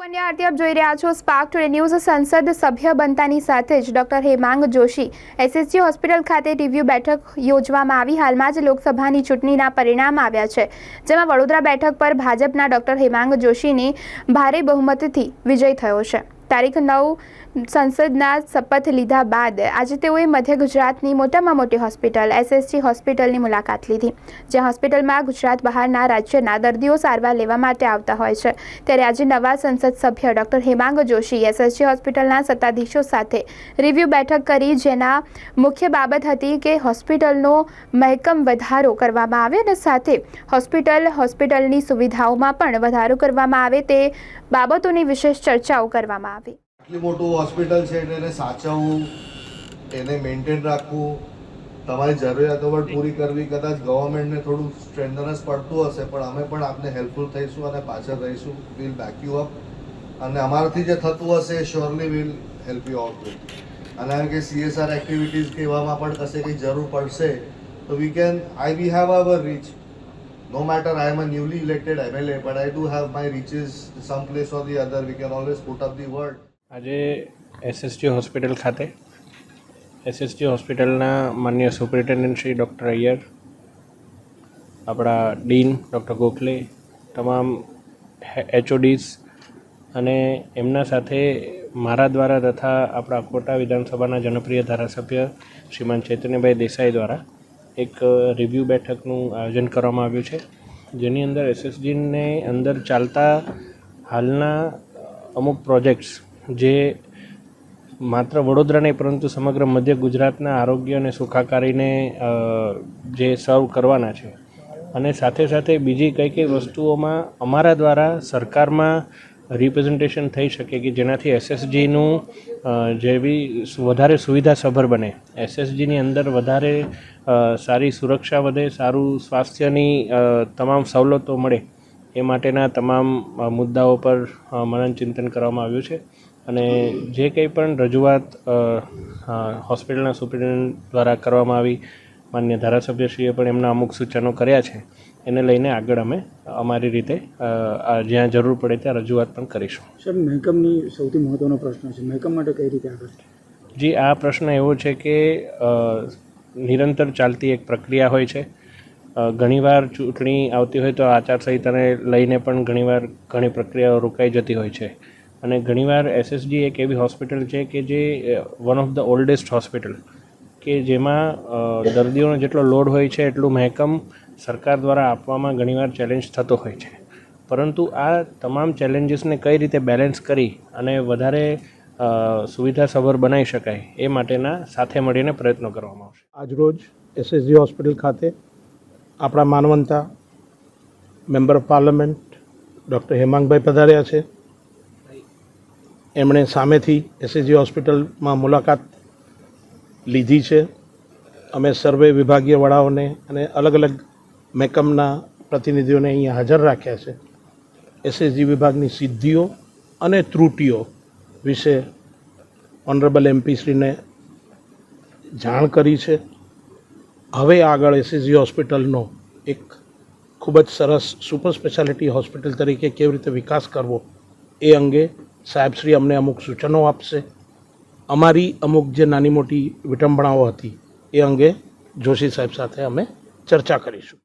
પંડ્યા આરતી આપ જોઈ રહ્યા છો સ્પાર્ક ટુડે ન્યૂઝ સંસદ સભ્ય બનતાની સાથે જ doctor Hemang Joshi SSG hospital ખાતે રિવ્યુ બેઠક યોજવામાં આવી. હાલમાં જ લોકસભાની ચૂંટણીના પરિણામ આવ્યા છે. જેમાં વડોદરા બેઠક પર ભાજપના ડોક્ટર હેમાંગ જોશીની ભારે બહુમતથી વિજય થયો છે. તારીખ નવ સંસદના શપથ લીધા બાદ આજે તેઓએ મધ્ય ગુજરાતની મોટામાં મોટી હોસ્પિટલ એસએસજી હોસ્પિટલની મુલાકાત લીધી, જ્યાં હોસ્પિટલમાં ગુજરાત બહારના રાજ્યના દર્દીઓ સારવાર લેવા માટે આવતા હોય છે. ત્યારે આજે નવા સંસદ સભ્ય ડોક્ટર હેમાંગ જોશી એસએસજી હોસ્પિટલના સત્તાધીશો સાથે રિવ્યૂ બેઠક કરી. જેના મુખ્ય બાબત હતી કે હોસ્પિટલનો મહેકમ વધારો કરવામાં આવે અને સાથે હોસ્પિટલ હોસ્પિટલની સુવિધાઓમાં પણ વધારો કરવામાં આવે તે બાબતોની વિશેષ ચર્ચાઓ કરવામાં આવી આટલી મોટું હોસ્પિટલ છે એટલે એને સાચવવું એને મેન્ટેન રાખવું. તમારી જરૂરિયાતો પણ પૂરી કરવી કદાચ ગવર્મેન્ટને થોડું સ્ટ્રેન્થનસ પડતું હશે પણ અમે પણ આપને હેલ્પફુલ થઈશું અને પાછળ રહીશું. વિલ બેક યુ અપ અને અમારાથી જે થતું હશે surely will help you out અને કે સીએસઆર એક્ટિવિટીઝ કે એવામાં પણ કશે કંઈ જરૂર પડશે તો we can I we have our reach no matter I am a newly elected MLA, but I do have my reaches someplace or the other. We can always put up the word. આજે SSG hospital ખાતે. SSG હોસ્પિટલના માન્ય superintendent Shri doctor Iyer, આપણા dean doctor Gokhale, તમામ એચઓડીસ અને એમના સાથે મારા દ્વારા તથા આપણા કોટા વિધાનસભાના જનપ્રિય ધારાસભ્ય શ્રીમાન ચૈતન્યભાઈ દેસાઈ દ્વારા એક રિવ્યૂ બેઠકનું આયોજન કરવામાં આવ્યું છે, જેની અંદર એસએસજીને અંદર ચાલતા હાલના અમુક પ્રોજેક્ટ્સ જે માત્ર વડોદરા નહીં, પરંતુ સમગ્ર મધ્ય ગુજરાતના આરોગ્ય અને સુખાકારીને જે સર્વ કરવાના છે. અને સાથે સાથે બીજી કઈ કઈ વસ્તુઓમાં અમારા દ્વારા સરકારમાં રિપ્રેઝન્ટેશન થઈ શકે કે જેનાથી એસએસજીનું જેવી બી વધારે સુવિધાસભર બને. એસએસજીની અંદર વધારે સારી સુરક્ષા વધે, સારું સ્વાસ્થ્યની તમામ સવલતો મળે. એ માટેના તમામ મુદ્દાઓ પર મનન ચિંતન કરવામાં આવ્યું છે. અને જે કંઈ પણ રજૂઆત હોસ્પિટલના સુપ્રિન્ટેન્ડન્ટ દ્વારા કરવામાં આવી માન્ય ધારાસભ્યશ્રીએ પણ એમના અમુક સૂચનો કર્યા છે એને લઈને આગળ અમે અમારી રીતે જ્યાં જરૂર પડે ત્યાં રજૂઆત પણ કરીશું. સર મહેકમની સૌથી મહત્ત્વનો પ્રશ્ન છે. મહેકમ માટે કઈ રીતે આગળ જી આ પ્રશ્ન એવો છે કે નિરંતર ચાલતી એક પ્રક્રિયા હોય છે. ઘણીવાર ચૂંટણી આવતી હોય તો આચારસંહિતાને લઈને પણ ઘણીવાર ઘણી પ્રક્રિયાઓ રોકાઈ જતી હોય છે. અને ઘણીવાર એસએસજી એક એવી હોસ્પિટલ છે કે જે one of the oldest hospital કે જેમાં દર્દીઓનો જેટલો લોડ હોય છે એટલું મહેકમ સરકાર દ્વારા આપવામાં ઘણીવાર ચેલેન્જ થતો હોય છે. પરંતુ આ તમામ ચેલેન્જીસને કઈ રીતે બેલેન્સ કરી અને વધારે સુવિધાસભર બનાવી શકાય એ માટેના સાથે મળીને પ્રયત્નો કરવામાં આવશે. આજરોજ એસએસજી હોસ્પિટલ ખાતે આપણા માનવંતા, member of parliament doctor Hemangbhai પધાર્યા છે. એમણે સામેથી એસએજી હોસ્પિટલમાં મુલાકાત લીધી છે. અમે સર્વે વિભાગીય વડાઓને અને અલગ અલગ મેકમના પ્રતિનિધિઓને અહીંયા હાજર રાખ્યા છે. એસએસજી વિભાગની સિદ્ધિઓ અને ત્રુટિઓ વિશે ઓનરેબલ એમપીશ્રીને જાણ કરી છે. હવે આગળ એસએસજી હોસ્પિટલનો એક ખૂબ જ સરસ સુપર સ્પેશિયાલિટી હોસ્પિટલ તરીકે કેવી રીતે વિકાસ કરવો એ અંગે સાહેબશ્રી અમને અમુક સૂચનો આપશે. અમારી અમુક જે નાની મોટી વિટંબણાઓ હતી એ અંગે જોશી સાહેબ સાથે અમે ચર્ચા કરીશું.